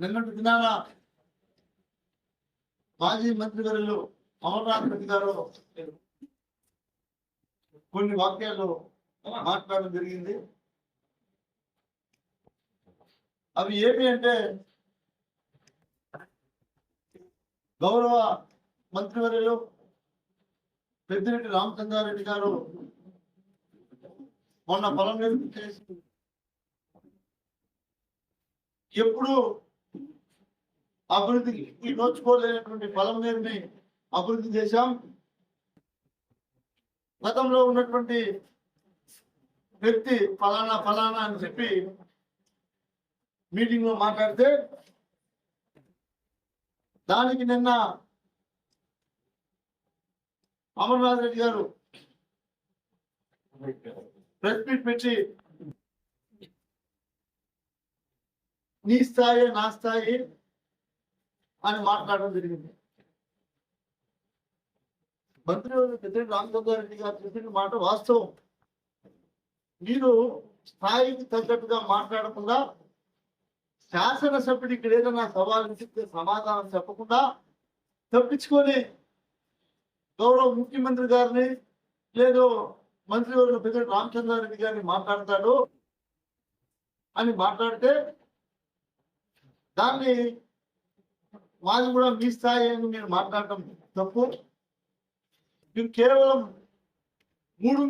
నిన్నటి దినాన మాజీ మంత్రి గారు అమర్నాథ్ రెడ్డి గారు కొన్ని వాక్యాలు మాట్లాడడం జరిగింది. అవి ఏమి అంటే గౌరవ మంత్రివర్యులు పెద్దిరెడ్డి రామచంద్రారెడ్డి గారు మొన్న పొలం చేసి ఎప్పుడు అభివృద్ధికి నోచుకోలేనటువంటి ఫలం దేని అభివృద్ధి చేశాం. గతంలో ఉన్నటువంటి వ్యక్తి ఫలానా ఫలానా అని చెప్పి మీటింగ్లో మాట్లాడితే దానికి నిన్న అమర్నాథ్ రెడ్డి గారు ప్రెస్ మీట్ పెట్టి నీ స్థాయి నా స్థాయి అని మాట్లాడడం జరిగింది. మంత్రి పెద్దిరెడ్డి రామచంద్రారెడ్డి గారు చెప్పిన మాట వాస్తవం. మీరు స్థాయికి తగ్గట్టుగా మాట్లాడకుండా శాసనసభ్యుడు ఇక్కడ ఏదైనా సవాలు చెప్తే సమాధానం చెప్పకుండా తప్పించుకొని గౌరవ ముఖ్యమంత్రి గారిని లేదు మంత్రివర్గ పెద్దిరెడ్డి రామచంద్రారెడ్డి గారిని మాట్లాడతాడు అని మాట్లాడితే దాన్ని మాది కూడా మీ స్థాయి అని మీరు మాట్లాడటం తప్పు. మీరు కేవలం మూడు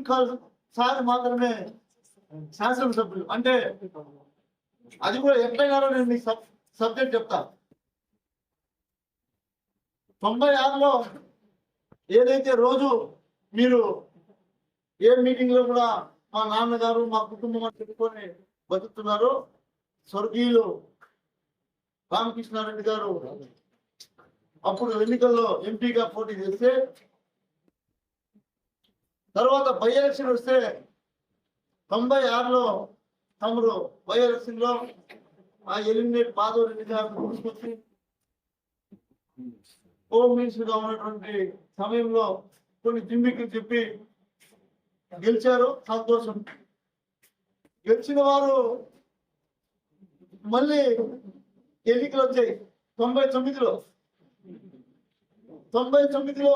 సార్లు మాత్రమే శాసనసభ్యులు అంటే అది కూడా ఎట్లయినారో నేను మీకు సబ్ సబ్జెక్ట్ చెప్తా. తొంభై ఆరులో ఏదైతే రోజు మీరు ఏ మీటింగ్లో కూడా మా నాన్నగారు మా కుటుంబం అని చెప్పుకొని బతుకుతున్నారో స్వర్గీయులు రామకృష్ణారెడ్డి గారు అప్పుడు ఎన్నికల్లో ఎంపీగా పోటీ చేస్తే తర్వాత బై ఎలక్షన్ వస్తే తొంభై ఆరులో తమరు బై ఎలక్షన్లో ఆ ఎలిమినేట్ మాధవ్ రెడ్డి గారిని తీసుకొచ్చి హోమ్ మినిస్టర్గా ఉన్నటువంటి సమయంలో కొన్ని జిమ్మికి చెప్పి గెలిచారు. సంతోషం. గెలిచిన వారు మళ్ళీ ఎన్నికలు వచ్చాయి తొంభై తొమ్మిదిలో. తొంభై తొమ్మిదిలో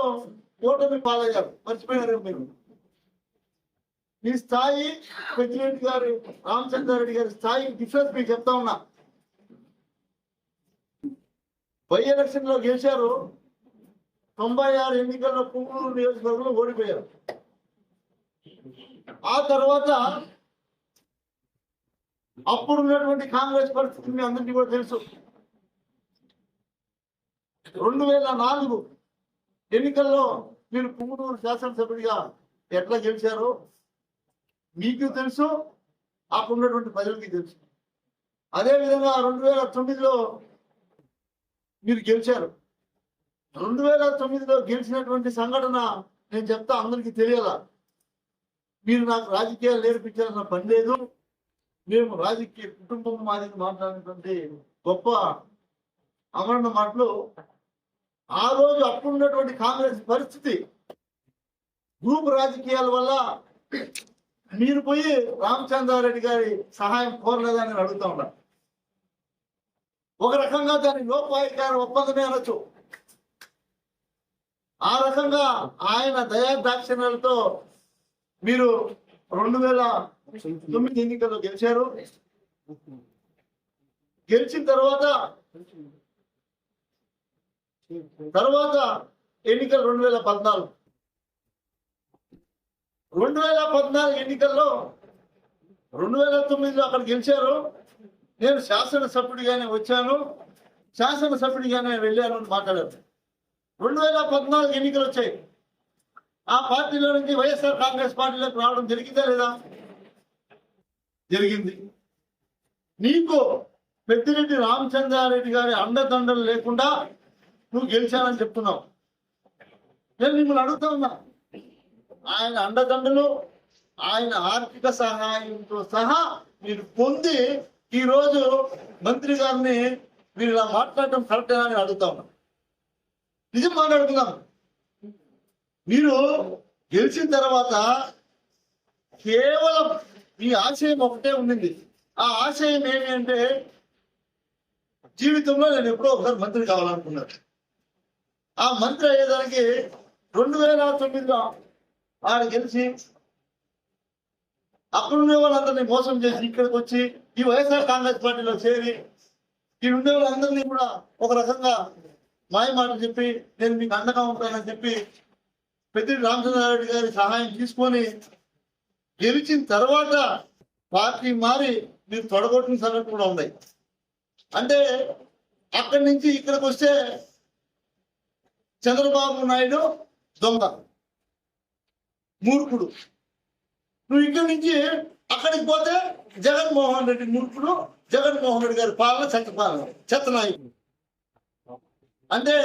ఓటమి పాలయ్యారు. మర్చిపోయారు మీరు? మీ స్థాయి పెద్దిరెడ్డి గారి రామచంద్రారెడ్డి గారి స్థాయి డిఫరెన్స్ మీకు చెప్తా ఉన్నా. బై ఎలక్షన్లో గెలిచారు. తొంభై ఆరు ఎన్నికల్లో పువ్వులు నియోజకవర్గంలో ఓడిపోయారు. ఆ తర్వాత అప్పుడు ఉన్నటువంటి కాంగ్రెస్ పరిస్థితి మీ అందరికీ కూడా తెలుసు. రెండు వేల నాలుగు ఎన్నికల్లో మీరు పుంగనూరు శాసనసభ్యుడిగా ఎట్లా గెలిచారో మీకు తెలుసు అప్పుడు ఉన్నటువంటి ప్రజలకి తెలుసు. అదే విధంగా రెండు వేల తొమ్మిదిలో మీరు గెలిచారు. రెండు వేల తొమ్మిదిలో గెలిచినటువంటి సంఘటన నేను చెప్తా అందరికీ తెలియాల? మీరు నాకు రాజకీయాలు నేర్పించాల్సిన పని లేదు. మేము రాజకీయ కుటుంబం మాది మాట్లాడినటువంటి గొప్ప అమరణ మాటలు ఆ రోజు అప్పుడున్నటువంటి కాంగ్రెస్ పరిస్థితి గ్రూప్ రాజకీయాల వల్ల మీరు పోయి రామచంద్రారెడ్డి గారి సహాయం కోరలేదని అడుగుతా ఉన్నా. ఒక రకంగా దాని లోపాయికార ఒప్పందమే అనొచ్చు. ఆ రకంగా ఆయన దయా దాక్షిణ్యాలతో మీరు రెండు వేల తొమ్మిది ఎన్నికల్లో గెలిచారు. గెలిచిన తర్వాత తర్వాత ఎన్నికలు రెండు వేల పద్నాలుగు. రెండు వేల పద్నాలుగు ఎన్నికల్లో రెండు వేల తొమ్మిదిలో అక్కడ గెలిచారు. నేను శాసనసభ్యుడిగానే వచ్చాను. శాసనసభ్యుడిగానే వెళ్ళాను అని మాట్లాడారు. రెండు వేల పద్నాలుగు ఎన్నికలు వచ్చాయి. ఆ పార్టీలో నుంచి వైఎస్ఆర్ కాంగ్రెస్ పార్టీలోకి రావడం జరిగిందా లేదా? జరిగింది. నీకు పెద్దిరెడ్డి రామచంద్రారెడ్డి గారి అండదండలు లేకుండా నువ్వు గెలిచానని చెప్తున్నావు. నేను మిమ్మల్ని అడుగుతా ఉన్నా. ఆయన అండదండలు ఆయన ఆర్థిక సహాయంతో సహా మీరు పొంది ఈ రోజు మంత్రి గారిని మీరు ఇలా మాట్లాడటం కరెక్టేనా అని అడుగుతా ఉన్నా. నిజం మాట్లాడుతున్నాం మీరు గెలిచిన తర్వాత కేవలం మీ ఆశయం ఒకటే ఉండింది. ఆ ఆశయం ఏమి అంటే జీవితంలో నేను ఎప్పుడో ఒకసారి మంత్రి కావాలనుకున్నాను. ఆ మంత్రి అయ్యేదానికి రెండు వేల తొమ్మిదిలో ఆడ గెలిచి అక్కడ ఉండే వాళ్ళందరినీ మోసం చేసి ఇక్కడికి వచ్చి ఈ వైఎస్ఆర్ కాంగ్రెస్ పార్టీలో చేరి ఈ ఉండే వాళ్ళందరినీ కూడా ఒక రకంగా మాయ మాటలు చెప్పి నేను మీకు అండగా ఉంటానని చెప్పి పెద్దిరెడ్డి రామచంద్రారెడ్డి గారి సహాయం తీసుకొని గెలిచిన తర్వాత పార్టీ మారి మీరు తొడగొట్టిన సంగతి కూడా ఉన్నాయి అంటే అక్కడి నుంచి ఇక్కడికి వస్తే చంద్రబాబు నాయుడు దొంగ మూర్ఖుడు. నువ్వు ఇక్కడి నుంచి అక్కడికి పోతే జగన్మోహన్ రెడ్డి మూర్ఖుడు జగన్మోహన్ రెడ్డి గారి పాలన చెత్త పాలన చెత్త నాయకుడు. అంటే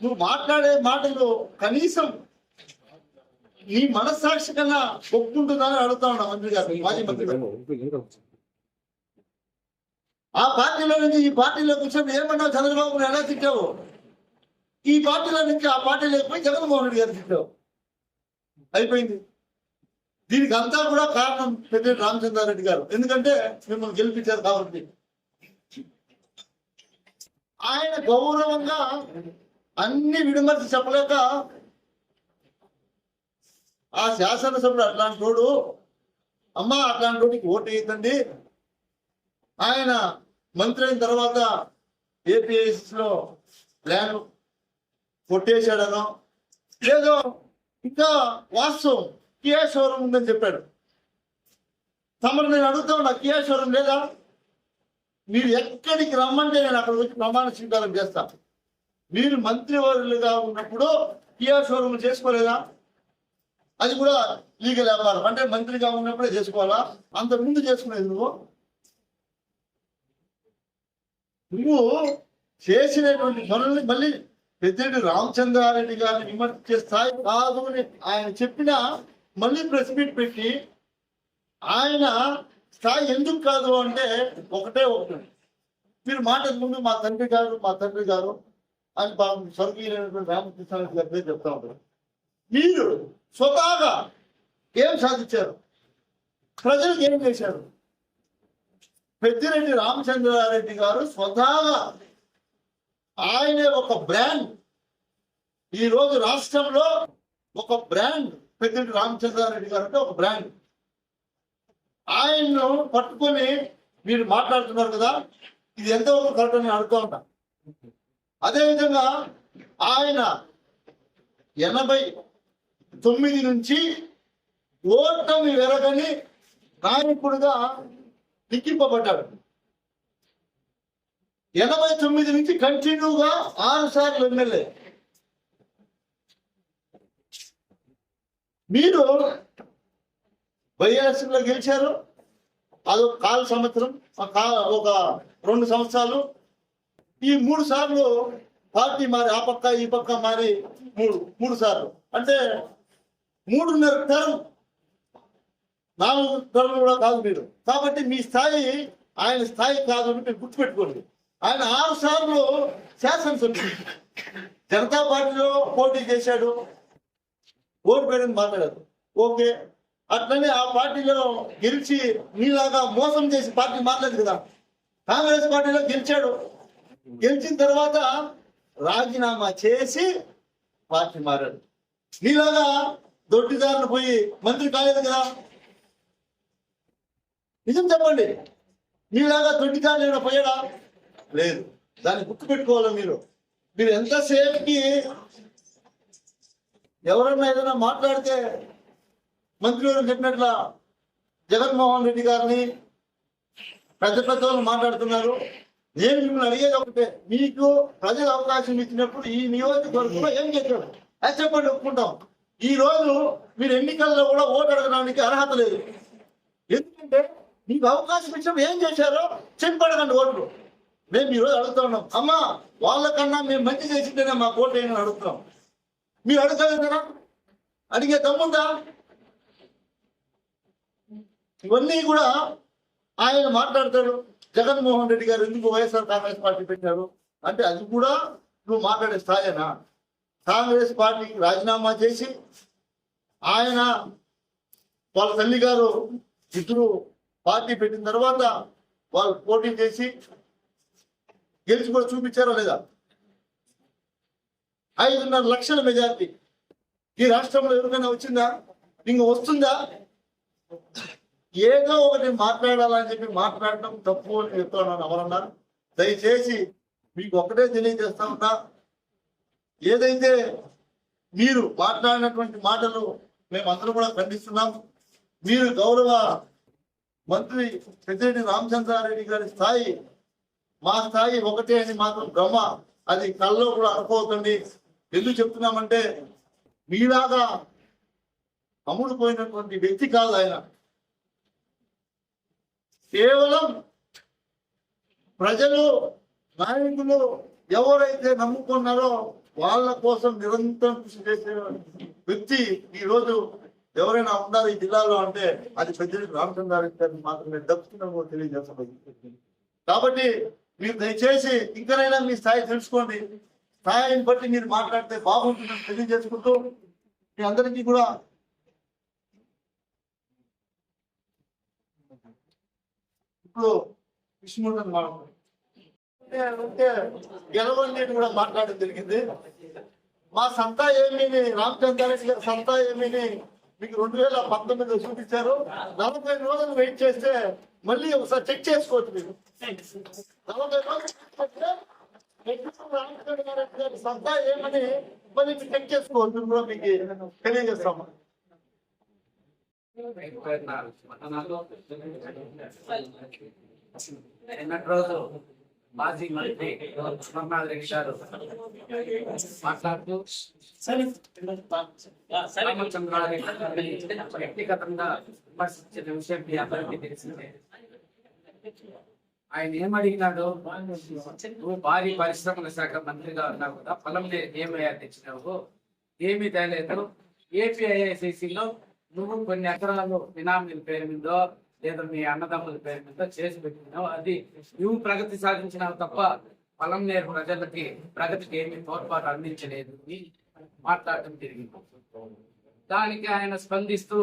నువ్వు మాట్లాడే మాటలు కనీసం నీ మనస్సాక్షి కన్నా ఒప్పుకుంటుందని అడుగుతా ఉన్నా మంత్రి గారు మాజీ మంత్రి గారు. ఆ పార్టీలో నుంచి ఈ పార్టీలో కూర్చొని ఏమన్నావు? చంద్రబాబును ఎలా తిట్టావు? ఈ పార్టీలో నుంచి ఆ పార్టీలోకి పోయి జగన్మోహన్ రెడ్డి గారు తిట్టావు. అయిపోయింది. దీనికి అంతా కూడా కారణం పెద్ద రామచంద్రారెడ్డి గారు. ఎందుకంటే మిమ్మల్ని గెలిపించారు కాబట్టి. ఆయన గౌరవంగా అన్ని విడమర్చి చెప్పలేక ఆ శాసనసభ్యుడు అట్లాంటి వాడు అమ్మ అట్లాంటి వాడికి ఓటు వేయద్దండి. ఆయన మంత్రి అయిన తర్వాత ఏపీఎస్లో ప్లాన్ కొట్టేశాడనో లేదో ఇంకా వాస్తవం కియా షోరూమ్ ఉందని చెప్పాడు. తమరు నేను అడుగుతా ఉన్నా కియా షోరూమ్ లేదా? మీరు ఎక్కడికి రమ్మంటే నేను అక్కడ వచ్చి ప్రమాణ స్వీకారం చేస్తాను మీరు మంత్రివర్యులుగా ఉన్నప్పుడు కియా షోరూమ్ చేసుకోలేదా? అది కూడా లీగల్ వ్యాపారం. అంటే మంత్రిగా ఉన్నప్పుడే చేసుకోవాలా? అంత ముందు చేసుకునేది నువ్వు? నువ్వు చేసినటువంటి పనుల్ని మళ్ళీ పెద్దిరెడ్డి రామచంద్రారెడ్డి గారిని విమర్శించే స్థాయి కాదు అని ఆయన చెప్పిన మళ్ళీ ప్రెస్ మీట్ పెట్టి ఆయన స్థాయి ఎందుకు కాదు అంటే ఒకటే ఒకటి. మీరు మాట ముందు మా తండ్రి గారు మా తండ్రి గారు అని పాపం స్వర్గీయులైనటువంటి రామకృష్ణారెడ్డి గారి చెప్తా ఉంటారు. మీరు స్వతహాగా ఏం సాధించారు? ప్రజలకు ఏం చేశారు? పెద్దిరెడ్డి రామచంద్రారెడ్డి గారు స్వతహాగా ఆయనే ఒక బ్రాండ్. ఈ రోజు రాష్ట్రంలో ఒక బ్రాండ్. పెద్దిరెడ్డి రామచంద్రారెడ్డి గారు అంటే ఒక బ్రాండ్. ఆయన్ను పట్టుకొని మీరు మాట్లాడుతున్నారు కదా ఇది ఎంతవరకు కరెక్ట్ అని అడుగుతూ ఉంటా. అదేవిధంగా ఆయన ఎనభై తొమ్మిది నుంచి ఓటమి వెరగని నాయకుడిగా లిఖింపబడ్డాడు. ఎనభై తొమ్మిది నుంచి కంటిన్యూగా ఆరు సార్లు ఎమ్మెల్యే. మీరు వైఎస్లో గెలిచారు. అదొక కాల సంవత్సరం ఆ కా- ఒక రెండు సంవత్సరాలు. ఈ మూడు సార్లు పార్టీ మారి ఆ పక్క ఈ పక్క మారి మూడు మూడు సార్లు. అంటే మూడున్నర తరం. నాలుగు తరం కూడా కాదు మీరు. కాబట్టి మీ స్థాయి ఆయన స్థాయి కాదు అని మీరు గుర్తుపెట్టుకోండి. ఆయన ఆరు సార్లు శాసనసభ్యుడు. జనతా పార్టీలో పోటీ చేశాడు. ఓటు పేరుని మాట్లాడారు. ఓకే. అట్లనే ఆ పార్టీలో గెలిచి నీలాగా మోసం చేసి పార్టీ మాట్లాడదు కదా. కాంగ్రెస్ పార్టీలో గెలిచాడు. గెలిచిన తర్వాత రాజీనామా చేసి పార్టీ మారాడు. నీలాగా దొడ్డిదారులు పోయి మంత్రి కాలేదు కదా? నిజం చెప్పండి. మీలాగా దొడ్డిదారులు ఏమైనా పోయాడా లేదు. దాన్ని గుర్తుపెట్టుకోవాలి మీరు. మీరు ఎంతసేపుకి ఎవరన్నా ఏదైనా మాట్లాడితే మంత్రి గారు చెప్పినట్ల జగన్మోహన్ రెడ్డి గారిని పెద్ద పెద్ద వాళ్ళు మాట్లాడుతున్నారు. నేను మిమ్మల్ని అడిగేది ఒకటే. మీకు ప్రజలు అవకాశం ఇచ్చినప్పుడు ఈ నియోజకవర్గంలో ఏం చేశాడు అది చెప్పండి ఒప్పుకుంటాం. ఈ రోజు మీరు ఎన్నికల్లో కూడా ఓటు అడగడానికి అర్హత లేదు. ఎందుకంటే మీకు అవకాశం ఇచ్చినప్పుడు ఏం చేశారో చెప్పి అడగండి ఓట్లు. మేము ఈరోజు అడుగుతా ఉన్నాం అమ్మా వాళ్ళకన్నా మేము మంచి చేసింటేనే మా ఓటు వేయని అడుగుతాం మీరు అడగలేదు కదా అడిగే తమ్ముందా ఇవన్నీ కూడా ఆయన మాట్లాడతాడు. జగన్మోహన్ రెడ్డి గారు ఎందుకు వైఎస్ఆర్ కాంగ్రెస్ పార్టీ పెట్టారు? అంటే అది కూడా నువ్వు మాట్లాడే స్థాయినా? కాంగ్రెస్ పార్టీకి రాజీనామా చేసి ఆయన వాళ్ళ తల్లి గారు ఇద్దరు పార్టీ పెట్టిన తర్వాత వాళ్ళు పోటీ చేసి గెలిచి కూడా చూపించారా లేదా? ఐదున్నర లక్షల మెజార్టీ. ఈ రాష్ట్రంలో ఎవరికైనా వచ్చిందా? ఇంక వస్తుందా? ఏదో ఒకటి మాట్లాడాలని చెప్పి మాట్లాడటం తప్పు అని చెప్తున్నాను ఎవరన్నా. దయచేసి మీకు ఒకటే తెలియజేస్తా ఉన్నా. ఏదైతే మీరు మాట్లాడినటువంటి మాటలు మేమందరం కూడా ఖండిస్తున్నాం. మీరు గౌరవ మంత్రి పెద్దిరెడ్డి రామచంద్రారెడ్డి గారి స్థాయి మా స్థాయి ఒకటే అని మాత్రం భ్రమ. అది కల్లో కూడా అనుకోవద్దండి. ఎందుకు చెప్తున్నామంటే మీలాగా అమ్ముడు పోయినటువంటి వ్యక్తి కాదు ఆయన. కేవలం ప్రజలు నాయకులు ఎవరైతే నమ్ముకున్నారో వాళ్ళ కోసం నిరంతరం కృషి చేసే వ్యక్తి ఈ రోజు ఎవరైనా ఉన్నారు ఈ జిల్లాలో అంటే అది పెద్దిరెడ్డి రామచంద్రారెడ్డి గారిని మాత్రమే దక్కుతుందని తెలియజేస్తాం కాబట్టి మీరు దయచేసి ఇంకనైనా మీ స్థాయి తెలుసుకోండి. స్థాయిని బట్టి మీరు మాట్లాడితే బాగుంటుందని తెలియజేసుకుంటూ మీ అందరికీ కూడా ఇప్పుడు విష్ణుమూర్తిని మాట్లాడు అంటే గెలవండి అని కూడా మాట్లాడడం జరిగింది మా సంతా ఏమీని రామచంద్రారెడ్డి గారి సంతా ఏమీని మీకు రెండు వేల పంతొమ్మిదిలో చూపించారు నలభై రోజులు వెయిట్ చేస్తే మళ్ళీ ఒకసారి చెక్ చేసుకోవచ్చు మీరు నలభై రోజులు రామచంద్రారెడ్డి గారి సంతా ఏమని మళ్ళీ మీరు చెక్ చేసుకోవచ్చు కూడా మీకు తెలియజేస్తాము నిన్నటి రోజు మాజీ మంత్రి అమర్నాథ్ రెడ్డి గారు మాట్లాడుతూ వ్యక్తిగతంగా విమర్శించిన విషయం మీ అందరికీ తెలిసిందే. ఆయన ఏమడిగినాడు? నువ్వు భారీ పరిశ్రమల శాఖ మంత్రిగా ఉన్నావు కదా పొలం ఏమయ్యా తెచ్చినావు? ఏమీ తేలేదు. ఏపీఐఐసిసిలో నువ్వు కొన్ని ఎకరాలు బినామీల పేరు మీదో లేదా మీ అన్నదమ్ముల పేరు మీద చేసి పెట్టినావు అది నువ్వు ప్రగతి సాధించినావు తప్ప పొలం నేరు ప్రజలకి ప్రగతికి ఏమీ తోడ్పాటు అందించలేదు అని మాట్లాడటం జరిగింది. దానికి ఆయన స్పందిస్తూ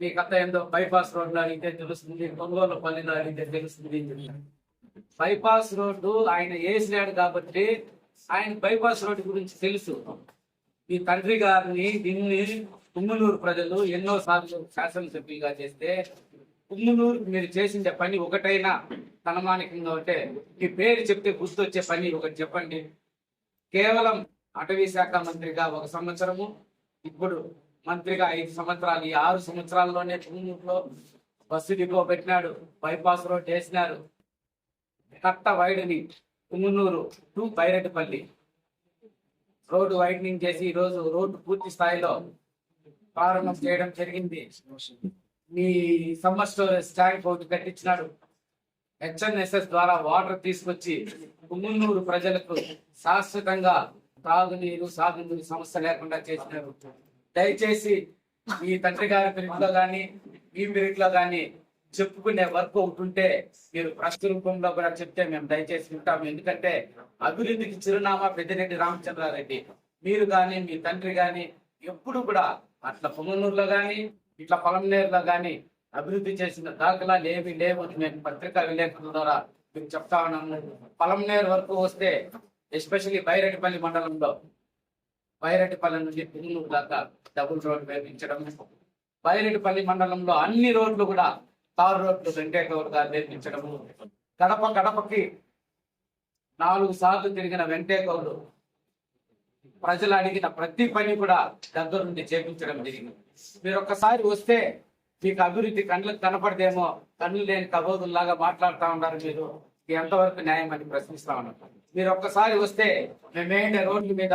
మీ కథ ఏందో బైపాస్ రోడ్డు అడిగితే తెలుస్తుంది కొనుగోలు పల్లిలో అడిగితే తెలుస్తుంది. అని బైపాస్ రోడ్డు ఆయన వేసినాడు కాబట్టి ఆయన బైపాస్ రోడ్డు గురించి తెలుసు. మీ తండ్రి గారిని దీన్ని తుమ్మలూరు ప్రజలు ఎన్నో సార్లు శాసనసభ్యులుగా చేస్తే తుమ్మలూరు మీరు చేసిన పని ఒకటైనా తనమానికంగా ఉంటే మీ పేరు చెప్తే గుర్తొచ్చే పని ఒకటి చెప్పండి. కేవలం అటవీ శాఖ మంత్రిగా ఒక సంవత్సరము ఇప్పుడు మంత్రిగా ఐదు సంవత్సరాలు ఈ ఆరు సంవత్సరాల్లోనే కుమ్మూరులో బస్సు డిపో పెట్టినాడు బైపాస్ రోడ్ చేసినారు కట్ట వైడ్ని Kummunuru to Byreddipalli. Road widening చేసి ఈరోజు రోజు రోడ్డు పూర్తి స్థాయిలో ప్రారంభం చేయడం జరిగింది. మీ సమ్మర్ స్టోరేజ్ ట్యాంక్ ఒకటి కట్టించినాడు. హెచ్ఎన్ఎస్ఎస్ ద్వారా వాటర్ తీసుకొచ్చి కుమ్మున్నూరు ప్రజలకు శాశ్వతంగా తాగునీరు సాగునీరు సమస్య లేకుండా చేసినారు. దయచేసి మీ తండ్రి గారి పిరిట్లో కానీ మీ పిరిట్లో కానీ చెప్పుకునే వర్క్ ఒకటి ఉంటే మీరు ప్రశ్న రూపంలో కూడా చెప్తే మేము దయచేసి ఉంటాము ఎందుకంటే అభివృద్ధికి చిరునామా పెద్దిరెడ్డి రామచంద్రారెడ్డి. మీరు కానీ మీ తండ్రి కానీ ఎప్పుడు కూడా అట్లా పొంగనూరులో కానీ ఇట్లా పొలంనేరులో కానీ అభివృద్ధి చేసిన దాఖలాలు ఏమి లేవు నేను మేము పత్రికా విలేకరుల ద్వారా మీకు చెప్తా పొలం పొలంనేరు వరకు వస్తే ఎస్పెషల్లీ బైరెడ్డిపల్లి మండలంలో బైరెడ్డిపల్లి నుండి పుంగనూరు దాకా డబుల్ రోడ్డు నిర్మించడం బైరెడ్డిపల్లి మండలంలో అన్ని రోడ్లు కూడా తారు రోడ్లు వెంకటేశ్వర గారు నిర్మించడము గడప గడపకి నాలుగు సార్లు తిరిగిన వెంకటేశ్వరుడు ప్రజలు అడిగిన ప్రతి పని కూడా దగ్గరుండి చేపించడం జరిగింది. మీరు ఒక్కసారి వస్తే మీకు అభివృద్ధి కళ్ళకు కనపడదేమో కళ్ళు లేని కబోదుల్లాగా మాట్లాడుతా ఉన్నారు మీరు. ఎంతవరకు న్యాయం అని ప్రశ్నిస్తా ఉన్నారు మీరు ఒక్కసారి వస్తే మేమే రోడ్ల మీద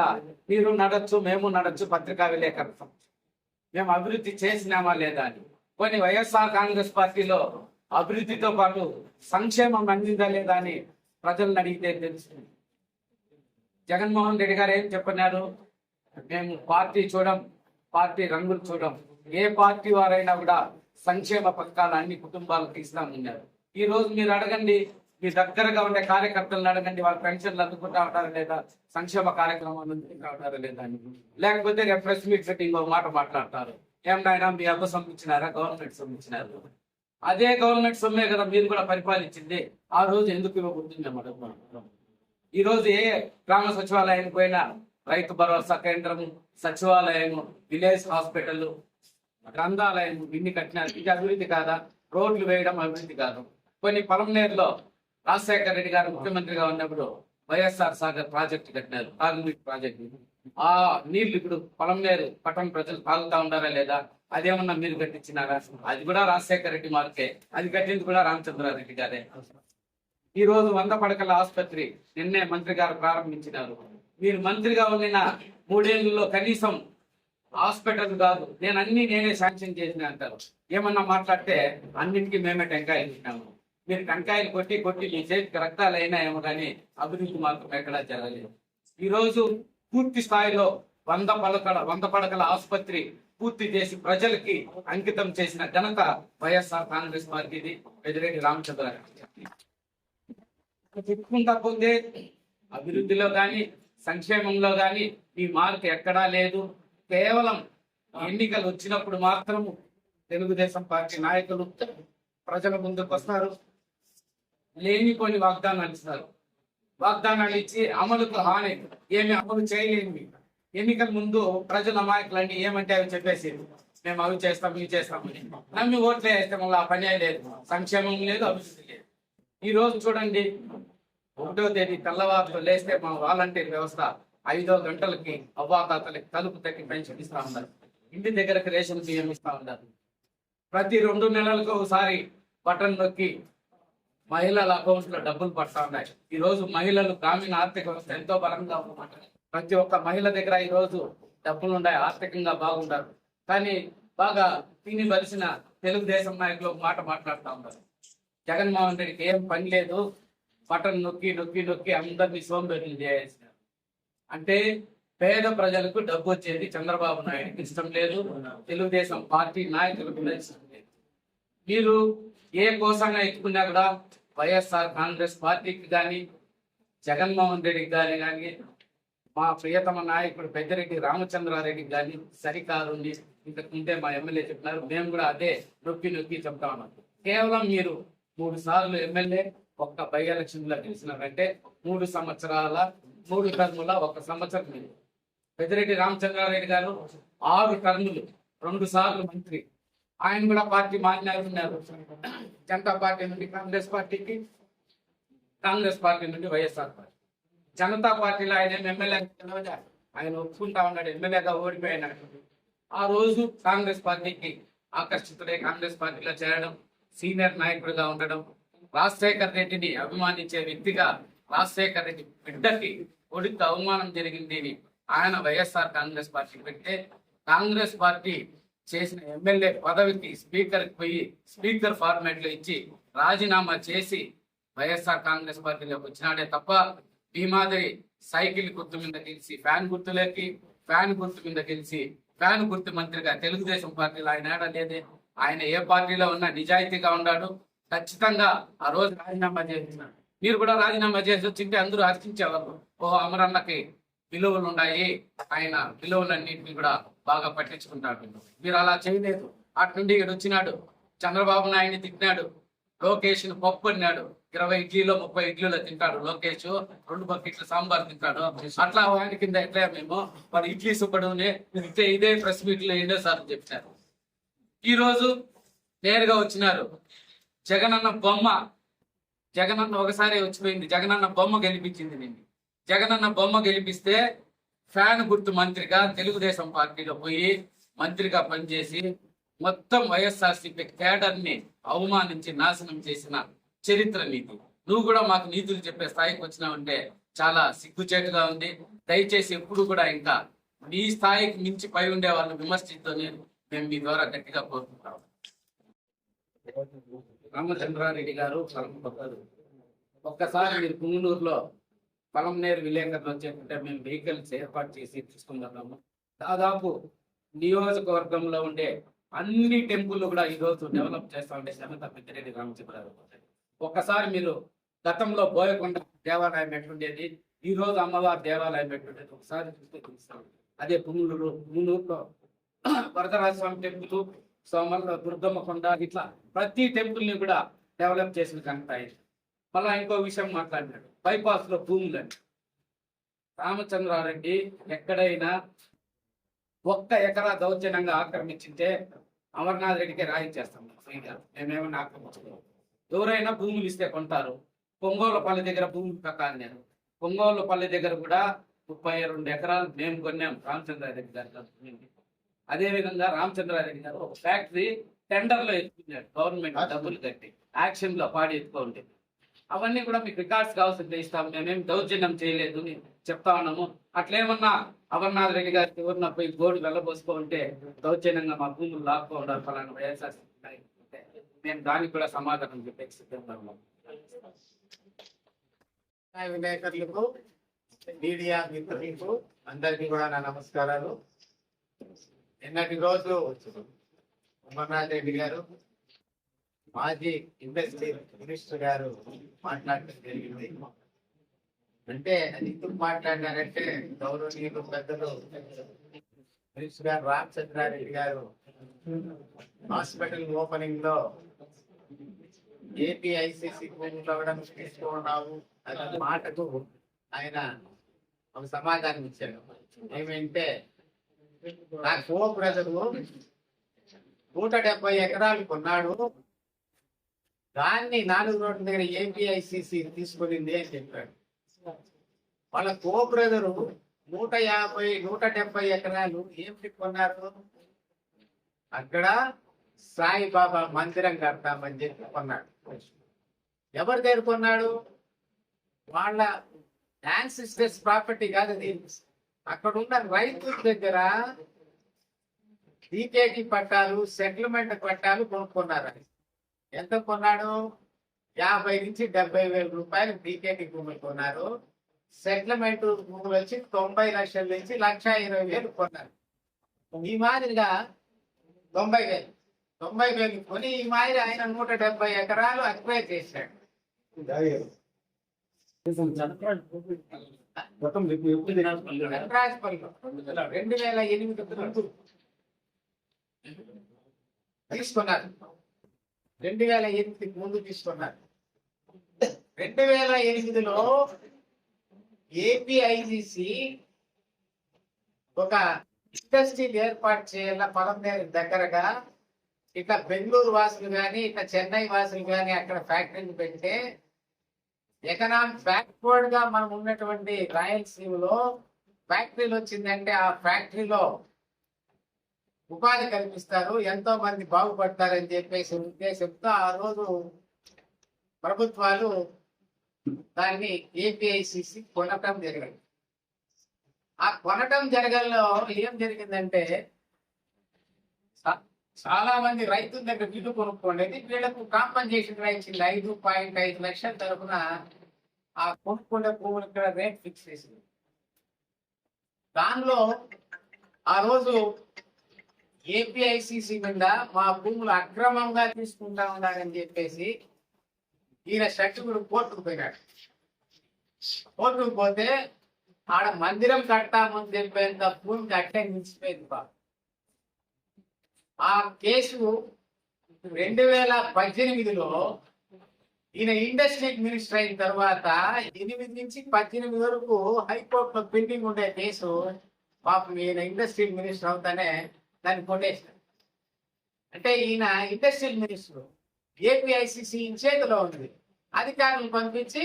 మీరు నడచ్చు మేము నడచ్చు పత్రికా విలేకరుతాం మేము అభివృద్ధి చేసినామా లేదా అని. కొన్ని వైఎస్ఆర్ కాంగ్రెస్ పార్టీలో అభివృద్ధితో పాటు సంక్షేమం అందిందా లేదా అని ప్రజలను అడిగితే తెలుస్తుంది. జగన్మోహన్ రెడ్డి గారు ఏం చెప్పన్నారు? మేము పార్టీ చూడం పార్టీ రంగులు చూడం ఏ పార్టీ వారైనా కూడా సంక్షేమ పథకాలు అన్ని కుటుంబాలకు ఇస్తామన్నారు ఈ రోజు మీరు అడగండి మీ దగ్గరగా ఉండే కార్యకర్తలను అడగండి వాళ్ళ పెన్షన్లు అందుకుంటా ఉంటారా లేదా సంక్షేమ కార్యక్రమాలు అందుకుంటా ఉంటారా లేదా అని. లేకపోతే రేపు ప్రెస్ మీట్ సెట్టింగ్ ఒక మాట మాట్లాడతారు. ఏం నాయనా మీ అబ్బ సంపించినారా గవర్నమెంట్ సంపించినారు అదే గవర్నమెంట్ సొమ్మే కదా మీరు కూడా పరిపాలించింది. ఆ రోజు ఎందుకు ఇవ్వకూడదు మేము అడుగుతున్నాం ఈ రోజు ఏ గ్రామ సచివాలయానికి పోయినా రైతు భరోసా కేంద్రం సచివాలయం విలేజ్ హాస్పిటల్ గ్రంథాలయం ఇన్ని కట్టినారు. ఇది అభివృద్ధి కాదా? రోడ్లు వేయడం అభివృద్ధి కాదు. కొన్ని పొలంనేరులో రాజశేఖర రెడ్డి గారు ముఖ్యమంత్రిగా ఉన్నప్పుడు వైఎస్ఆర్ సాగర్ ప్రాజెక్టు కట్టినారు. తాగునీటి ప్రాజెక్టు. ఆ నీళ్ళు ఇప్పుడు పొలంనేరు పట్టణ ప్రజలు తాగుతా ఉండారా లేదా? అదేమన్నా మీరు కట్టించినారా? అది కూడా రాజశేఖర రెడ్డి మార్కే. అది కట్టింది కూడా రామచంద్రారెడ్డి గారే. ఈ రోజు వంద పడకల ఆసుపత్రి నిన్నే మంత్రి గారు ప్రారంభించినారు. మీరు మంత్రిగా ఉండిన మూడేళ్ళలో కనీసం హాస్పిటల్ కాదు నేను అన్ని నేనే శాంక్షన్ చేసిన అంటారు. ఏమన్నా మాట్లాడితే అన్నింటికి మేమే టెంకాయలు ఇచ్చినాము మీరు టెంకాయలు కొట్టి కొట్టి మీ చేతికి రక్తాలు అయినా ఏమో కానీ అభివృద్ధి మాత్రం ఎక్కడా జరగలేదు. ఈ రోజు పూర్తి స్థాయిలో వంద పడకల వంద పడకల ఆసుపత్రి పూర్తి చేసి ప్రజలకి అంకితం చేసిన ఘనత వైఎస్ఆర్ కాంగ్రెస్ పార్టీది పెద్దిరెడ్డి రామచంద్రారెడ్డి చెప్పుకుంటా పొందే అభివృద్ధిలో కానీ సంక్షేమంలో కానీ ఈ మార్పు ఎక్కడా లేదు. కేవలం ఎన్నికలు వచ్చినప్పుడు మాత్రము తెలుగుదేశం పార్టీ నాయకులు ప్రజల ముందుకు వస్తారు. లేని కొన్ని వాగ్దానాలు ఇస్తారు. వాగ్దానాలు ఇచ్చి అమలుకు హాని ఏమి అమలు చేయలేనివి. ఎన్నికల ముందు ప్రజల అమాయకులన్నీ ఏమంటే అవి చెప్పేసి మేము అవి చేస్తాం ఇవి చేస్తామని నమ్మి ఓట్లే వేస్తే మళ్ళీ ఆ పని లేదు. సంక్షేమం లేదు అభివృద్ధి లేదు. ఈ రోజు చూడండి ఒకటో తేదీ తెల్లవారులు లేస్తే మా వాలంటీర్ వ్యవస్థ ఐదో గంటలకి అవ్వాతాతలకి తలుపు తగ్గి పెన్షన్ ఇస్తా ఉన్నారు. ఇంటి దగ్గరకు రేషన్ బియ్యం ఇస్తా ఉన్నారు. ప్రతి రెండు నెలలకు ఒకసారి బటన్ నొక్కి మహిళల అకౌంట్లో డబ్బులు పడతా ఉన్నాయి. ఈ రోజు మహిళలు గ్రామీణ ఆర్థిక వ్యవస్థ ఎంతో బలంగా ఉందన్నమాట ప్రతి ఒక్క మహిళ దగ్గర ఈ రోజు డబ్బులు ఉన్నాయి ఆర్థికంగా బాగుంటారు కానీ బాగా తిని బలిసిన తెలుగుదేశం నాయకులు మాట మాట్లాడుతూ ఉన్నారు. జగన్మోహన్ రెడ్డికి ఏం పని లేదు. బటన్ నొక్కి నొక్కి నొక్కి అందరినీ సోంబేరులు చేసేసినారు. అంటే పేద ప్రజలకు డబ్బు వచ్చేది చంద్రబాబు నాయుడుకి ఇష్టం లేదు. తెలుగుదేశం పార్టీ నాయకులకు కూడా ఇష్టం లేదు. మీరు ఏ కోసంగా ఎత్తుకున్నా కూడా వైఎస్ఆర్ కాంగ్రెస్ పార్టీకి కానీ జగన్మోహన్ రెడ్డికి కానీ కానీ మా ప్రియతమ నాయకుడు పెద్దరెడ్డి రామచంద్రారెడ్డికి కానీ సరికాదు ఇంతకు మా ఎమ్మెల్యే చెప్పినారు. మేము కూడా అదే నొక్కి నొక్కి చెప్తా ఉన్నాం. కేవలం మీరు మూడు సార్లు ఎమ్మెల్యే ఒక్క బై ఎలక్షన్లో గెలిచినారంటే మూడు సంవత్సరాల మూడు టర్ముల ఒక సంవత్సరం మీరు పెద్దిరెడ్డి రామచంద్రారెడ్డి గారు ఆరు టర్ములు రెండు సార్లు మంత్రి. ఆయన కూడా పార్టీ మారినారు జనతా పార్టీ నుండి కాంగ్రెస్ పార్టీకి కాంగ్రెస్ పార్టీ నుండి వైఎస్ఆర్ పార్టీ. జనతా పార్టీలో ఆయన ఎమ్మెల్యే ఆయన ఒప్పుకుంటా ఉన్నాడు ఎమ్మెల్యేగా ఓడిపోయినాడు. ఆ రోజు కాంగ్రెస్ పార్టీకి ఆకర్షితుడై కాంగ్రెస్ పార్టీలో చేరడం సీనియర్ నాయకుడిగా ఉండడం రాజశేఖర్ రెడ్డిని అభిమానించే వ్యక్తిగా రాజశేఖర్ రెడ్డి బిడ్డకి కొడుకు అవమానం జరిగింది అని ఆయన వైఎస్ఆర్ కాంగ్రెస్ పార్టీ పెడితే కాంగ్రెస్ పార్టీ చేసిన ఎమ్మెల్యే పదవికి స్పీకర్ పోయి స్పీకర్ ఫార్మాట్లో ఇచ్చి రాజీనామా చేసి వైఎస్ఆర్ కాంగ్రెస్ పార్టీలోకి వచ్చినాడే తప్ప భీమాదేవి సైకిల్ గుర్తు మీద గెలిచి ఫ్యాన్ గుర్తులోకి ఫ్యాన్ గుర్తు మీద గెలిచి ఫ్యాన్ గుర్తు మంత్రిగా తెలుగుదేశం పార్టీలో ఆయన ఏడా లేదే. ఆయన ఏ పార్టీలో ఉన్నా నిజాయితీగా ఉన్నాడు. ఖచ్చితంగా ఆ రోజు రాజీనామా చేసినాడు మీరు కూడా రాజీనామా చేసి వచ్చింటే అందరూ హర్షించేవారు ఓ అమరన్నకి విలువలు ఉన్నాయి. ఆయన విలువలన్నింటినీ కూడా బాగా పట్టించుకుంటాడు. మీరు అలా చేయలేదు. అటు నుండి ఇక్కడ వచ్చినాడు. చంద్రబాబు నాయుడిని తిట్టినాడు. లోకేష్ను పప్పు అన్నాడు ఇరవై ఇడ్లీలో ముప్పై ఇడ్లీలో తింటాడు లోకేష్. రెండు బకెట్ల సాంబార్ తింటాడు. అట్లా ఆయన కింద ఎట్లా మేము? వాడు ఇడ్లీ సుబ్బడునే ఇదే ఇదే ప్రెస్ మీట్లో ఎన్నో చెప్పినారు. ఈ రోజు నేరుగా వచ్చినారు. జగనన్న బొమ్మ జగనన్న ఒకసారి వచ్చిపోయింది. జగనన్న బొమ్మ గెలిపించింది నిన్ను. జగనన్న బొమ్మ గెలిపిస్తే ఫ్యాన్ గుర్తు మంత్రిగా తెలుగుదేశం పార్టీలో పోయి మంత్రిగా పనిచేసి మొత్తం వైఎస్ఆర్సీపీ కేడర్ అవమానించి నాశనం చేసిన చరిత్ర నీది నువ్వు కూడా మాకు నీతులు చెప్పే స్థాయికి వచ్చినావంటే చాలా సిగ్గుచేటుగా ఉంది. దయచేసి ఎప్పుడు కూడా ఇంకా నీ స్థాయికి మించి పై ఉండే వాళ్ళని విమర్శిస్తూనే మేము మీ ద్వారా గట్టిగా కోరుకుంటాం రామచంద్రారెడ్డి గారు పరమభక్తుడు ఒక్కసారి మీరు పుంగనూరులో పొలంనేరు విలేకరణ వచ్చేటంటే మేము వెహికల్స్ ఏర్పాటు చేసి తీసుకుందాము దాదాపు నియోజకవర్గంలో ఉండే అన్ని టెంపుల్ కూడా ఈరోజు డెవలప్ చేస్తా ఉండే శ్రమత పెద్దిరెడ్డి రామచంద్రారెడ్డి ఒక్కసారి మీరు గతంలో బోయకొండ దేవాలయం ఎట్లుండేది ఈ రోజు అమ్మవారి దేవాలయం ఎట్లుండేది ఒకసారి చూస్తే తెలుస్తాం అదే పుంగనూరు పుంగనూరులో వరదరాజస్వామి టెంపుల్ సోమల దుర్గమ్మ కొండ ఇట్లా ప్రతి టెంపుల్ని కూడా డెవలప్ చేసిన కనుక ఆయన మళ్ళా ఇంకో విషయం మాట్లాడినాడు. బైపాస్లో భూములని రామచంద్రారెడ్డి ఎక్కడైనా ఒక్క ఎకరా దౌర్జన్యంగా ఆక్రమించింటే అమర్నాథ్ రెడ్డికి రాయించేస్తాం ఫ్రీగా మేమేమన్నా ఆక్రమించుకోం ఎవరైనా భూములు ఇస్తే కొంటారు. పొంగోలపల్లి దగ్గర భూములు కట్టాలి నేను. పొంగోలపల్లి దగ్గర కూడా ముప్పై రెండు ఎకరాలు మేము కొన్నాం రామచంద్రారెడ్డి గారి కంపెనీకి. అదే విధంగా రామచంద్రారెడ్డి గారు ఒక ఫ్యాక్టరీ టెండర్లో ఎత్తుకున్నాడు. గవర్నమెంట్ డబ్బులు కట్టి యాక్షన్లో పాడి ఎత్తుకోండి అవన్నీ కూడా మీకు రికార్డ్స్ కావాల్సిందే ఇస్తాం. మేమేం దౌర్జన్యం చేయలేదు అని చెప్తా ఉన్నాము. అట్లేమన్నా అమర్నాథ్ రెడ్డి గారికి ఎవరన్నా పోయి గోడు వెళ్ళబోసుకో ఉంటే దౌర్జన్యంగా మా భూములు లాక్కోవడం ఫలానా వైఎస్ఆర్ మేము దానికి కూడా సమాధానం చెప్పే సిద్ధంగా ఉన్నాం. న్యాయ విలేకరులకు మీడియా మిత్రులకు అందరికీ కూడా నా నమస్కారాలు. నిన్నటి రోజు అమర్నాథ్ రెడ్డి గారు మాజీ ఇండస్ట్రీ మినిస్టర్ గారు మాట్లాడటం జరిగింది. అంటే అది ఎందుకు మాట్లాడినారంటే గౌరవనీయులు పెద్దలు మినిస్టర్ గారు రామచంద్రారెడ్డి గారు హాస్పిటల్ ఓపెనింగ్లో ఏపీఐసిసి భూములు అవ్వడం తీసుకున్నావు అనే మాటకు ఆయన ఒక సమాధానం ఇచ్చాడు ఏమంటే నా కో బ్రదరు. నూట డెబ్బై ఎకరాలు కొన్నాడు. దాన్ని నాలుగు రోడ్ల దగ్గర ఏపీఐసిసి తీసుకునింది అని చెప్పాడు. వాళ్ళ కో బ్రదరు నూట యాభై నూట డెబ్బై ఎకరాలు ఏమిటి కొన్నారు? అక్కడ సాయిబాబా మందిరం కడతామని చెప్పి కొన్నాడు. ఎవరి దగ్గర కొన్నాడు? వాళ్ళ యాన్సిస్టర్స్ ప్రాపర్టీ కాదు అది అక్కడ ఉన్న రైతుల దగ్గర టీకేటీ పట్టాలు సెటిల్మెంట్ పట్టాలు కొనుక్కున్నారు ఎంత కొన్నాడు? యాభై నుంచి డెబ్బై వేల రూపాయలు టీకేటీ భూములు కొన్నారు. సెటిల్మెంట్ భూములు వచ్చి తొంభై లక్షల నుంచి లక్ష ఇరవై వేలు కొన్నారు. ఈ మాదిరిగా తొంభై వేలు తొంభై వేలు కొని ఈ మాదిరి ఆయన నూట డెబ్బై ఎకరాలు అక్వైర్ చేశాడు. రెండు వేల ఎనిమిది తీసుకున్నారు. రెండు వేల ఎనిమిదికి ముందు తీసుకున్నారు. రెండు వేల ఎనిమిదిలో ఏపీఐసిసి ఒక ఇండస్ట్రీలు ఏర్పాటు చేయాల పొలం దగ్గరగా ఇట్లా బెంగళూరు వాసులు కానీ ఇట్లా చెన్నై వాసులు కానీ అక్కడ ఫ్యాక్టరీలు పెడితే ఎకనామిక్ బ్యాక్వర్డ్గా మనం ఉన్నటువంటి రాయలసీమలో ఫ్యాక్టరీలు వచ్చిందంటే ఆ ఫ్యాక్టరీలో ఉపాధి కల్పిస్తారు ఎంతో మంది బాగుపడతారని చెప్పేసి ఉద్దేశంతో ఆ రోజు ప్రభుత్వాలు దాన్ని ఏపీఐసిసి కొనటం జరిగింది. ఆ కొనటం జరగల్లో ఏం జరిగిందంటే చాలా మంది రైతుల దగ్గర ఇల్లు కొనుక్కోండి. వీళ్ళకు కాంపన్సేషన్ ఇచ్చింది ఐదు పాయింట్ ఐదు లక్షల తరఫున ఆ కొనుక్కునే భూములు ఇక్కడ రేట్ ఫిక్స్ చేసింది. దానిలో ఆ రోజు ఏపీఐసిసి మీద మా భూములు అక్రమంగా తీసుకుంటా ఉన్నారని చెప్పేసి ఈయన శక్తుడు కోర్టుకు పోయినాడు కోర్టుకు పోతే ఆడ మందిరం కడతామని చెప్పేంత భూమికి అట్టే నిలిచిపోయింది బాబు. ఆ కేసు రెండు వేల పద్దెనిమిదిలో ఈయన ఇండస్ట్రీ మినిస్టర్ అయిన తర్వాత ఎనిమిది నుంచి పద్దెనిమిది వరకు హైకోర్టులో పెండింగ్ ఉండే కేసు పాపం ఈయన ఇండస్ట్రీ మినిస్టర్ అవుతానే దాన్ని కొట్టేశారు. అంటే ఈయన ఇండస్ట్రియల్ మినిస్టర్ ఏపీఐసిసి చేతిలో ఉంది. అధికారులు పంపించి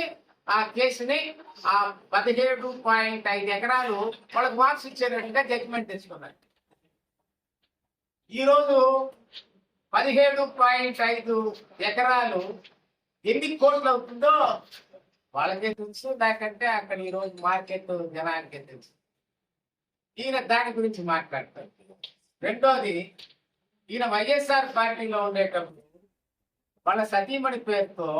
ఆ కేసుని ఆ పదిహేడు పాయింట్ ఐదు ఎకరాలు వాళ్ళకి మార్క్స్ ఇచ్చేటట్టుగా జడ్జిమెంట్ తెచ్చుకున్నారు. ఈరోజు పదిహేడు పాయింట్ ఐదు ఎకరాలు ఎన్ని కోట్లు అవుతుందో వాళ్ళకే తెలుసు దాకంటే అక్కడ ఈరోజు మార్కెట్ జనానికే తెలుసు. ఈయన దాని గురించి మాట్లాడతారు రెండోది ఈయన వైఎస్ఆర్ పార్టీలో ఉండేటప్పుడు వాళ్ళ సతీమణి పేరుతో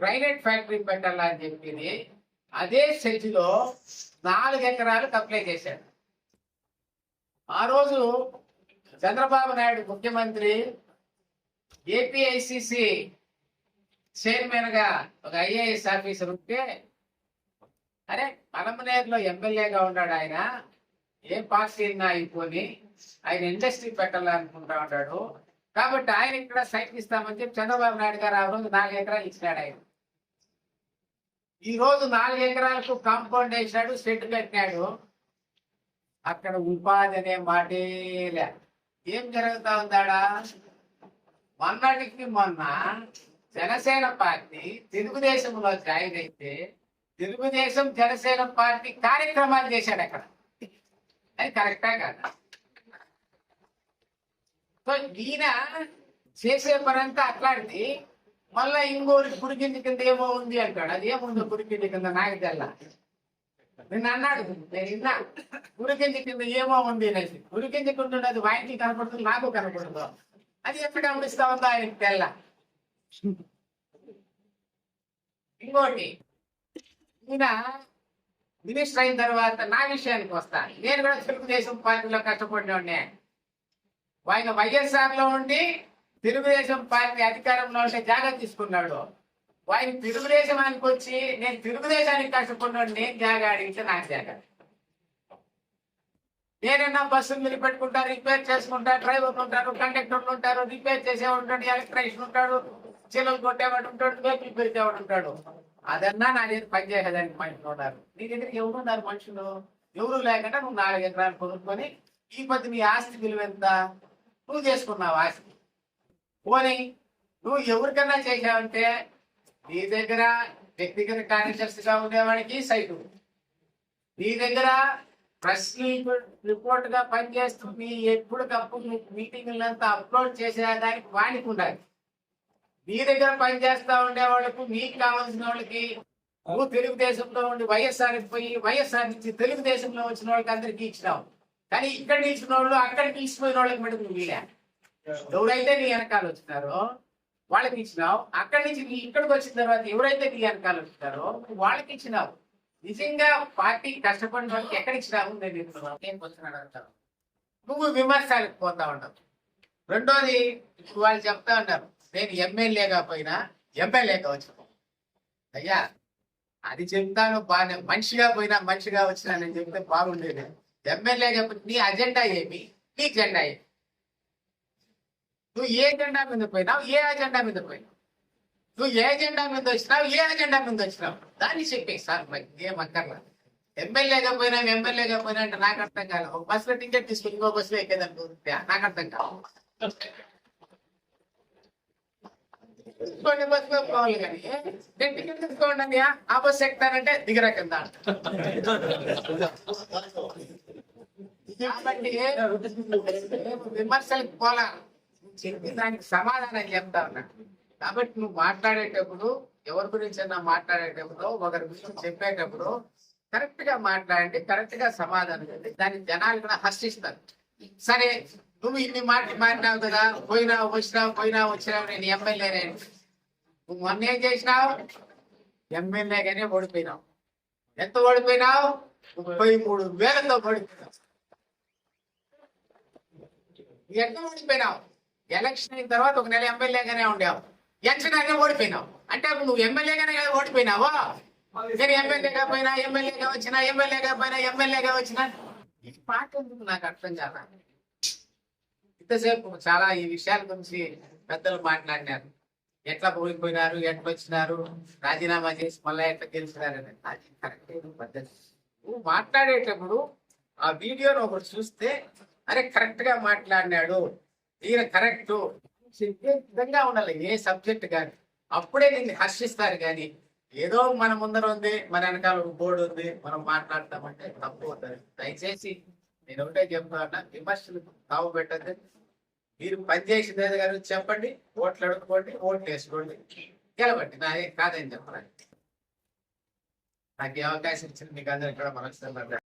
ప్రైవేట్ ఫ్యాక్టరీ పెట్టాలని చెప్పింది అదే సెజ్లో నాలుగు ఎకరాలకు అప్లై చేశాడు. ఆ రోజు చంద్రబాబు నాయుడు ముఖ్యమంత్రి ఏపీఐసిసి చైర్మన్గా ఒక ఐఏఎస్ ఆఫీసర్ ఉంటే అరే పలమనేరులో ఎమ్మెల్యేగా ఉన్నాడు ఆయన ఏ పార్టీ అయిపోని ఆయన ఇండస్ట్రీ పెట్టాలనుకుంటా ఉంటాడు కాబట్టి ఆయన ఇక్కడ సైట్ ఇస్తామని చెప్పి చంద్రబాబు నాయుడు గారు ఆ రోజు నాలుగు ఎకరాలు ఇచ్చినాడు ఆయన. ఈ రోజు నాలుగు ఎకరాలకు కాంపౌండ్ వేసినాడు షెడ్ కట్టినాడు. అక్కడ ఉపాధి అనే మాటే లేదు ఏం జరుగుతా ఉందాడా? మొన్నటికి మొన్న జనసేన పార్టీ తెలుగుదేశంలో జాయిన్ అయితే తెలుగుదేశం జనసేన పార్టీ కార్యక్రమాలు చేశాడు అక్కడ. అది కరెక్టా కదా? సో ఈయన చేసే పనంతా అంతా అట్లాంటిది. మళ్ళా ఇంకోటి గురికింది కింద ఏమో ఉంది అంటాడు. అది ఏముందో గురికింది కింద? నాకు తెల్ల. నిన్న అన్నాడు. నేను విన్నా కింద ఏమో ఉంది అనేసి. గురికింది కింద ఉన్నది కనపడుతుంది నాకు కనపడుతుంది. అది ఎప్పుడు గమనిస్తా ఉందో ఆయనకి తెల్ల? ఇంకోటి ఈయన మినిస్టర్ అయిన తర్వాత నా విషయానికి వస్తా. నేను కూడా తెలుగుదేశం పార్టీలో కష్టపడినోడ్నే ఆయన వైఎస్ఆర్లో ఉండి తెలుగుదేశం పార్టీ అధికారంలో ఉంటే జాగ్రత్త తీసుకున్నాడు. ఆయన తెలుగుదేశానికి వచ్చి నేను తెలుగుదేశానికి కష్టపడినాడు నేను జాగా అడిగితే నాకు జాగా. నేనన్నా బస్సులు నిలబెట్టుకుంటా రిపేర్ చేసుకుంటా డ్రైవర్లు ఉంటారు కండక్టర్లు ఉంటారు రిపేర్ చేసేవాడు ఉంటాడు ఎలక్ట్రీషియన్ ఉంటాడు చిల్లలు కొట్టేవాడు ఉంటాడు వేపులు పెరిగేవాడు ఉంటాడు. అదన్నా నా దగ్గర పనిచేసేదానికి మనుషులు ఉన్నారు. నీ దగ్గర ఎవరు ఉన్నారు మనుషులు? ఎవరు లేకుండా నువ్వు నాలుగు ఎకరాలు కొనుక్కొని ఈ పది నీ ఆస్తి విలువ ఎంత? నువ్వు చేసుకున్నావు ఆస్తి? పోనీ నువ్వు ఎవరికన్నా చేసావంటే నీ దగ్గర వ్యక్తిగత కార్యదర్శి గా ఉండేవాడికి సైటు. నీ దగ్గర ప్రెస్ రిపోర్ట్గా పనిచేస్తూ మీ ఎప్పటికప్పుడు మీటింగ్లంతా అప్లోడ్ చేసేదానికి వానికి ఉండాలి. నీ దగ్గర పనిచేస్తా ఉండే వాళ్ళకు నీకు కావాల్సిన వాళ్ళకి నువ్వు తెలుగుదేశంలో ఉండి వైఎస్ఆర్ పోయి వైఎస్ఆర్ నుంచి తెలుగుదేశంలో వచ్చిన వాళ్ళకి అందరికి ఇచ్చినావు. కానీ ఇక్కడ నిలిచిన వాళ్ళు అక్కడ నిలిచిపోయిన వాళ్ళకి మటుకు నువ్వు ఎవరైతే నీ వెనకాల వచ్చినారో వాళ్ళకి ఇచ్చినావు అక్కడి నుంచి ఇక్కడికి వచ్చిన తర్వాత ఎవరైతే నీ వెనకాల ఉంటారో వాళ్ళకి ఇచ్చినావు. నిజంగా పార్టీ కష్టపడిన వాళ్ళకి ఎక్కడ ఇచ్చినావు నేను నేను వచ్చినాడు అంటారు నువ్వు విమర్శలకు పోతా ఉండవు. రెండోది ఇప్పుడు వాళ్ళు చెప్తా ఉంటారు నేను ఎమ్మెల్యేగా పోయినా ఎమ్మెల్యేగా వచ్చిన అయ్యా అది చెప్తాను బాగా మనిషిగా పోయినా మనిషిగా వచ్చినా నేను చెప్తే బాగుండేది. ఎమ్మెల్యేగా కాకపోతే నీ అజెండా ఏమి? నీ జెండా ఏమి? నువ్వు ఏ జెండా మీద పోయినావు? ఏ అజెండా మీద పోయినావు? నువ్వు ఏ ఎజెండా మీద వచ్చినావు? ఏ ఎజెండా మీద వచ్చినావు? దాన్ని చెప్పే సార్ మరి ఏం అక్కర్లా. ఎమ్మెల్యేగా పోయినా ఎమ్మెల్యేగా పోయినా అంటే నాకు అర్థం కాదు ఒక బస్సులో టికెట్ తీసుకుని ఇంకో బస్సులో ఎక్కేదనుకుంటే నాకు అర్థం కాదు కొన్ని బస్సులో పోవాలి కానీ నేను టికెట్ తీసుకోండి ఆ బస్సు ఎక్కుతానంటే దిగరా కింద కాబట్టి విమర్శలకు పోలా. చెప్పి దానికి సమాధానం చెప్తా ఉన్నా. కాబట్టి నువ్వు మాట్లాడేటప్పుడు ఎవరి గురించి అన్నా మాట్లాడేటప్పుడు ఒకరి గురించి చెప్పేటప్పుడు కరెక్ట్గా మాట్లాడండి కరెక్ట్గా సమాధానం చెప్పి దాన్ని జనాలు కూడా హర్షిస్తారు. సరే నువ్వు ఇన్ని మాటలు మాట్లాడినావు కదా పోయినావు వచ్చినావు పోయినావు వచ్చినావు నేను ఎమ్మెల్యేనే. నువ్వు మొన్న ఏం చేసినావు? ఎమ్మెల్యేగానే ఓడిపోయినావు. ఎంత ఓడిపోయినావు? ముప్పై మూడు వేలతో ఓడిపోయినావు. ఎంత ఓడిపోయినావు? ఎలక్షన్ అయిన తర్వాత ఒక నెల ఎమ్మెల్యేగానే ఉండేవు ఎలక్షన్ అయినా ఓడిపోయినావు. అంటే అప్పుడు నువ్వు ఎమ్మెల్యేగానే కదా ఓడిపోయినావా? నేను ఎమ్మెల్యేగా పోయినా ఎమ్మెల్యేగా వచ్చినా ఎమ్మెల్యేగా పోయినా ఎమ్మెల్యేగా వచ్చినా? ఈ పాట ఎందుకు నాకు అర్థం చాలా ఇంతసేపు చాలా ఈ విషయాల గురించి పెద్దలు మాట్లాడినారు. ఎట్లా పోయిపోయినారు ఎట్లా వచ్చినారు రాజీనామా చేసి మళ్ళీ ఎట్లా గెలిచినారని అది కరెక్ట్ పద్ధతి నువ్వు మాట్లాడేటప్పుడు ఆ వీడియోను ఒకటి చూస్తే అరే కరెక్ట్గా మాట్లాడినాడు. ఈయన కరెక్ట్. విధంగా ఉండాలి. ఏ సబ్జెక్ట్ కానీ. అప్పుడే నిన్ను హర్షిస్తారు కానీ ఏదో మన ముందర ఉంది మన వెనకాల ఒక బోర్డు ఉంది మనం మాట్లాడతామంటే తప్పు అవుతుంది. దయచేసి నేను ఒకటే చెప్తా విమర్శలు తావు పెట్టద్దు. మీరు పనిచేసింది గారు చెప్పండి ఓట్లు అడుక్కోండి ఓట్లు వేసుకోండి. గెలవండి. నాదే కాదని చెప్పాలి? నాకు ఈ అవకాశం ఇచ్చిన మీకు అందరికి కూడా మనసు